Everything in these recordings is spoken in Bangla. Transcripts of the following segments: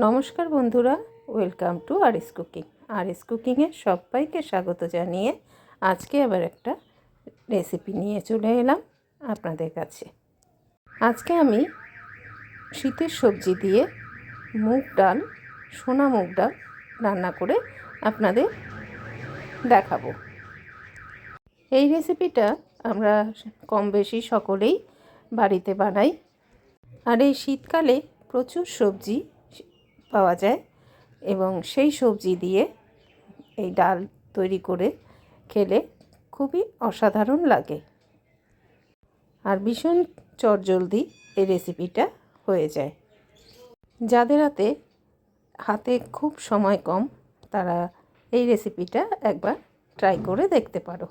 নমস্কার বন্ধুরা, welcome to R S cooking. R S কুকিংয়ে সবাইকে স্বাগত জানিয়ে আজকে আবার একটা রেসিপি নিয়ে চলে এলাম আপনাদের কাছে। আজকে আমি শীতের সবজি দিয়ে মুগ ডাল, সোনা মুগ ডাল রান্না করে আপনাদের দেখাবো। এই রেসিপিটা আমরা কম বেশি সকলেই বাড়িতে বানাই। আর এই শীতকালে প্রচুর সবজি পাওয়া যায় এবং সেই সবজি দিয়ে এই ডাল তৈরি করে খেলে খুবই অসাধারণ লাগে। আর ভীষণ চটজলদি এই রেসিপিটা হয়ে যায়। যাদের হাতে হাতে খুব সময় কম, তারা এই রেসিপিটা একবার ট্রাই করে দেখতে পারো।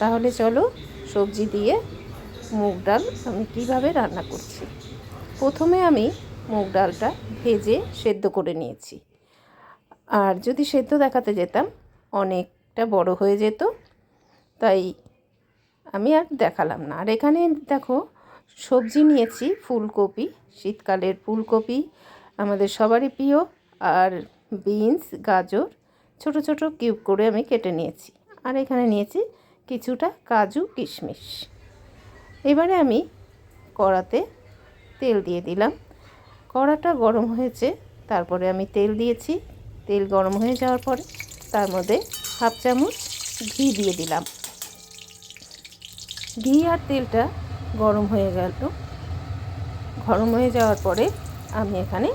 তাহলে চলো সবজি দিয়ে মুগ ডাল আমি কীভাবে রান্না করছি। প্রথমে আমি মুগ ডালটা ভেজে সেদ্ধ করে নিয়েছি। আর যদি সেদ্ধ দেখাতে যেতাম, অনেকটা বড় হয়ে যেত, তাই আমি আর দেখালাম না। আর এখানে দেখো, সবজি নিয়েছি, ফুলকপি, শীতকালের ফুলকপি, আমাদের সবারই প্রিয়, আর বিনস, গাজর, ছোট ছোট কিউব করে আমি কেটে নিয়েছি। আর এখানে নিয়েছি কিছুটা কাজু কিশমিশ। এবারে আমি কড়াতে তেল দিয়ে দিলাম। কড়াটা গরম হয়েছে, তারপরে আমি তেল দিয়েছি। তেল গরম হয়ে যাওয়ার পরে তার মধ্যে হাফ চামচ ঘি দিয়ে দিলাম। ঘি আর তেলটা গরম হয়ে গেল। গরম হয়ে যাওয়ার পরে আমি এখানে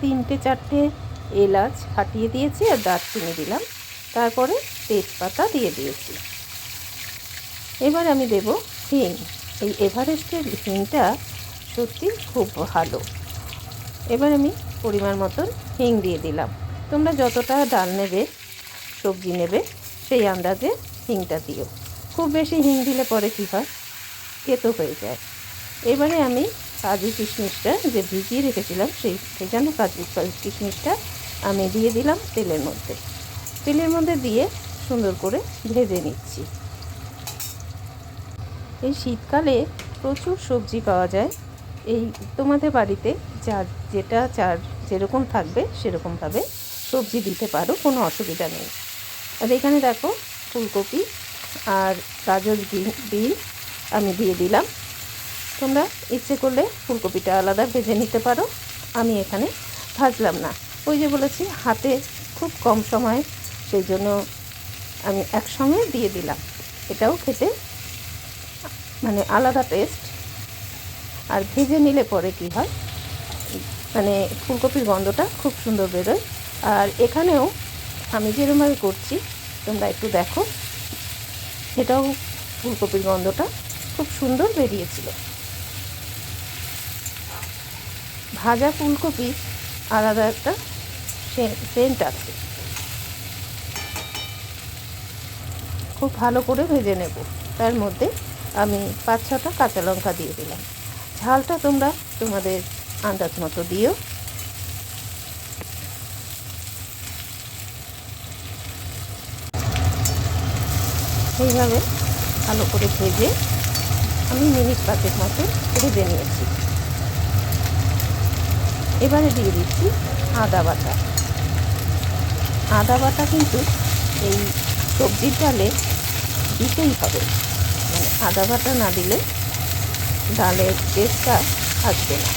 তিনটে চারটে এলাচ ফাটিয়ে দিয়েছি আর দারচিনি দিলাম। তারপরে তেজপাতা দিয়ে দিয়েছি। এবার আমি দেব হিং। এই এভারেস্টের হিংটা সত্যি খুব ভালো। এবার আমি পরিমাণ মতন হিং দিয়ে দিলাম। তোমরা যতটা ডাল নেবে, সবজি নেবে, সেই আন্দাজে হিংটা দিও। খুব বেশি হিং দিলে পরে কী হয়? কেতো হয়ে যায়। এবারে আমি কাজু কিশমিশটা যে ভিজিয়ে রেখেছিলাম, সেই সেখানে কাজু কিশমিশটা আমি দিয়ে দিলাম তেলের মধ্যে। তেলের মধ্যে দিয়ে সুন্দর করে ভেজে নিচ্ছি। এই শীতকালে প্রচুর সবজি পাওয়া যায়। এই তোমাদের বাড়িতে যার যেটা চার যেরকম থাকবে সেরকমভাবে সবজি দিতে পারো, কোনো অসুবিধা নেই। আর এখানে দেখো ফুলকপি আর গাজর বিন আমি দিয়ে দিলাম। তোমরা ইচ্ছে করলে ফুলকপিটা আলাদা ভেজে নিতে পারো, আমি এখানে ভাজলাম না। ওই যে বলেছি, হাতে খুব কম সময়, সেই জন্য আমি একসঙ্গে দিয়ে দিলাম। এটাও খেতে মানে আলাদা টেস্ট আর ভেজে নিলে পরে কি হয়? মানে ফুলকপির গন্ধটা খুব সুন্দর বেরোয়। আর এখানেও আমি যেরমভাবে করছি, তোমরা একটু দেখো। এটাও ফুলকপির গন্ধটা খুব সুন্দর বেরিয়েছিল। ভাজা ফুলকপি আলাদা একটা সেন্ট আছে। খুব ভালো করে ভেজে নেব। তার মধ্যে আমি পাঁচ ছটা কাঁচা লঙ্কা দিয়ে দিলাম। ঝালটা তোমরা তোমাদের আন্দাজ মতো দিও। এইভাবে ভালো করে ভেজে আমি মিনিট পাঁচের মতো ভেজে নিয়েছি। এবারে দিয়ে দিচ্ছি আদা বাটা। আদা বাটা কিন্তু এই সবজির ডালে দিতেই হবে। মানে আদা বাটা না দিলে ডালের টেস্টটা থাকবে না।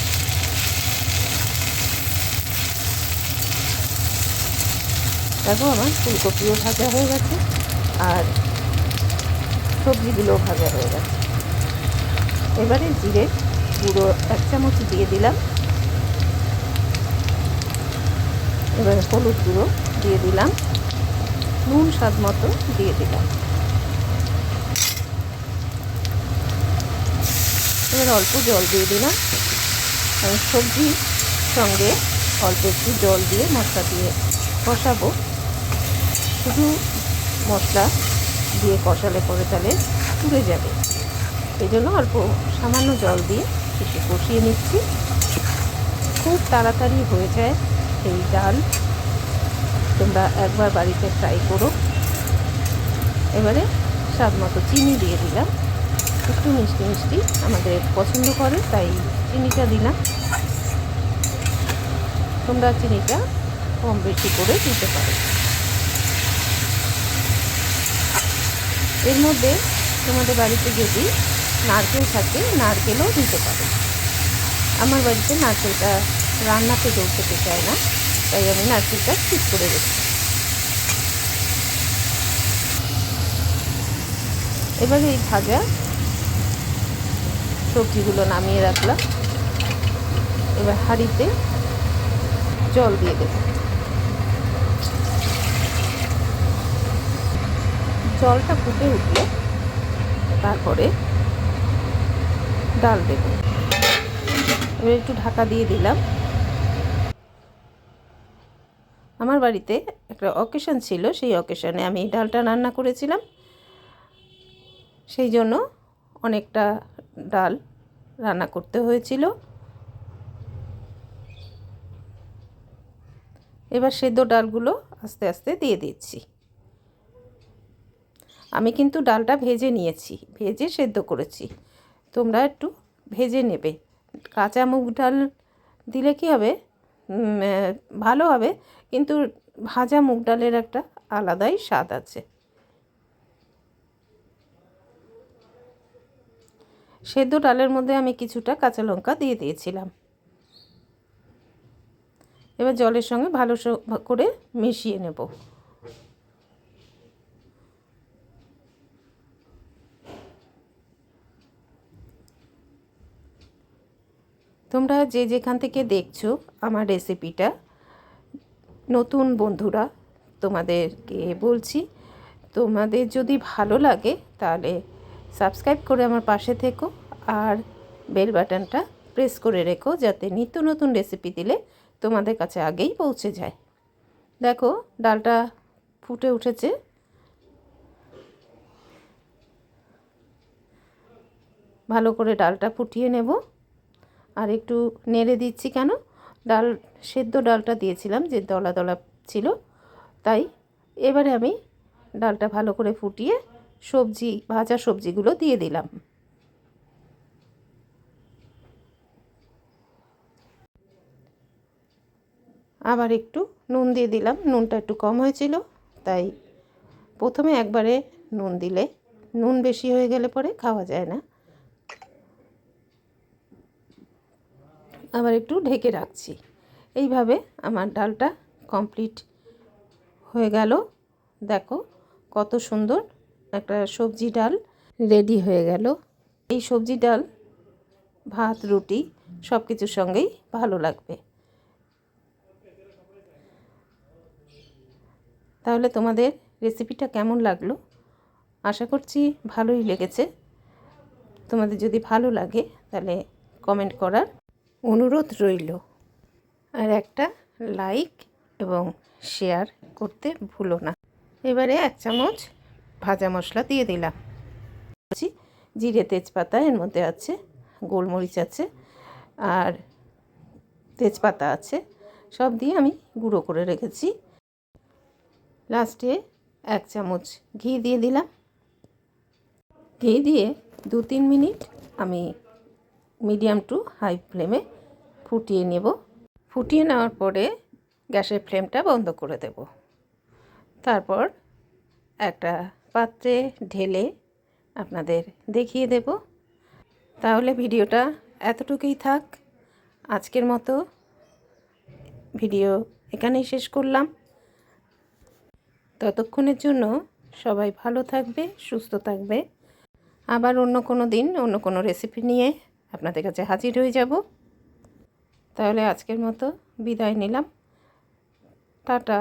দেখো আমার ফুলকপিও ভাজা হয়ে গেছে আর সবজিগুলোও ভাজা হয়ে গেছে। এবারে জিরে গুঁড়ো এক চামচ দিয়ে দিলাম। এবারে হলুদ গুঁড়ো দিয়ে দিলাম। নুন স্বাদ মতো দিয়ে দিলাম। এবার অল্প জল দিয়ে দিলাম। আমি সবজির সঙ্গে অল্প একটু জল দিয়ে মশলা দিয়ে কষাবো। শুধু মশলা দিয়ে কষালে পরে তাহলে পুড়ে যাবে। এই জন্য অল্প সামান্য জল দিয়ে একটু কষিয়ে নিচ্ছি। খুব তাড়াতাড়ি হয়ে যায় এই ডাল। তোমরা একবার বাড়িতে ট্রাই করো। এবারে স্বাদ মতো চিনি দিয়ে দিলাম। একটু মিষ্টি মিষ্টি আমাদের পছন্দ করে, তাই চিনিটা দিলাম। তোমরা চিনিটা কম বেশি করে দিতে পারো। এর মধ্যে তোমাদের বাড়িতে যদি নারকেল থাকে, নারকেলও দিতে পারো। আমার বাড়িতে নারকেলটা রান্নাতে কেউ খেতে চায় না, তাই আমি নারকেলটা ঠিক করে রেখেছি। এবারে এই ভাজা সবজিগুলো নামিয়ে রাখলাম। এবার হাঁড়িতে জল দিয়ে দেব। জলটা ফুটে উঠলে তারপরে ডাল দেব। এবার একটু ঢাকা দিয়ে দিলাম। আমার বাড়িতে একটা অকেশন ছিল, সেই অকেশনে আমি ডালটা রান্না করেছিলাম। সেই জন্য অনেকটা ডাল রান্না করতে হয়েছিল। এবার সেদ্ধ ডালগুলো আস্তে আস্তে দিয়ে দিচ্ছি। আমি কিন্তু ডালটা ভেজে নিয়েছি, ভেজে সেদ্ধ করেছি। তোমরা একটু ভেজে নেবে। কাঁচা মুগ ডাল দিলে কি হবে? ভালো হবে, কিন্তু ভাজা মুগ ডালের একটা আলাদাই স্বাদ আছে। সেদ্ধ ডালের মধ্যে আমি কিছুটা কাঁচা লঙ্কা দিয়ে দিয়েছিলাম। এবার জলের সঙ্গে ভালো করে মিশিয়ে নেব। তোমরা যে যেখান থেকে দেখছ আমার রেসিপিটা, নতুন বন্ধুরা তোমাদেরকে বলছি, তোমাদের যদি ভালো লাগে তাহলে সাবস্ক্রাইব করে আমার পাশে থেকো আর বেল বাটনটা প্রেস করে রেখো যাতে নিত্য নতুন রেসিপি দিলে তোমাদের কাছে আগেই পৌঁছে যায়। দেখো, ডালটা ফুটে উঠেছে। ভালো করে ডালটা ফুটিয়ে নেব। আর একটু নেড়ে দিচ্ছি কেন? ডাল, সেদ্ধ ডালটা দিয়েছিলাম যে দলা দলা ছিল, তাই এবারে আমি ডালটা ভালো করে ফুটিয়ে সবজি, ভাজা সবজিগুলো দিয়ে দিলাম। আবার একটু নুন দিয়ে দিলাম। নুনটা একটু কম হয়েছিল, তাই প্রথমে একবারে নুন দিলে। নুন বেশি হয়ে গেলে পরে খাওয়া যায় না। আবার একটু ঢেকে রাখছি। এইভাবে আমার ডালটা কমপ্লিট হয়ে গেল। দেখো কত সুন্দর একটা সবজি ডাল রেডি হয়ে গেল। এই সবজি ডাল, ভাত, রুটি সব কিছুর সঙ্গেই ভালো লাগবে। তাহলে তোমাদের রেসিপিটা কেমন লাগল? আশা করছি ভালোই লেগেছে। তোমাদের যদি ভালো লাগে, তাহলে কমেন্ট করার অনুরোধ রইল। আর একটা লাইক এবং শেয়ার করতে ভুলো না। এবারে এক চামচ ভাজা মশলা দিয়ে দিলাম। জিরে তেজপাতা, এর মধ্যে আছে গোলমরিচ আছে আর তেজপাতা আছে, সব দিয়ে আমি গুঁড়ো করে রেখেছি। লাস্টে এক চামচ ঘি দিয়ে দিলাম। ঘি দিয়ে দু তিন মিনিট আমি মিডিয়াম টু হাই ফ্লেমে ফুটিয়ে নেব। ফুটিয়ে নেওয়ার পরে গ্যাসের ফ্লেমটা বন্ধ করে দেব। তারপর একটা পাত্রে ঢেলে আপনাদের দেখিয়ে দেব। তাহলে ভিডিওটা এতটুকুই থাক। আজকের মতো ভিডিও এখানেই শেষ করলাম। ততক্ষণের জন্য সবাই ভালো থাকবে, সুস্থ থাকবে। আবার অন্য কোনো দিন, অন্য কোনো রেসিপি নিয়ে আপনাদের কাছে হাজির হয়ে যাব। তাহলে আজকের মতো বিদায় নিলাম। টাটা।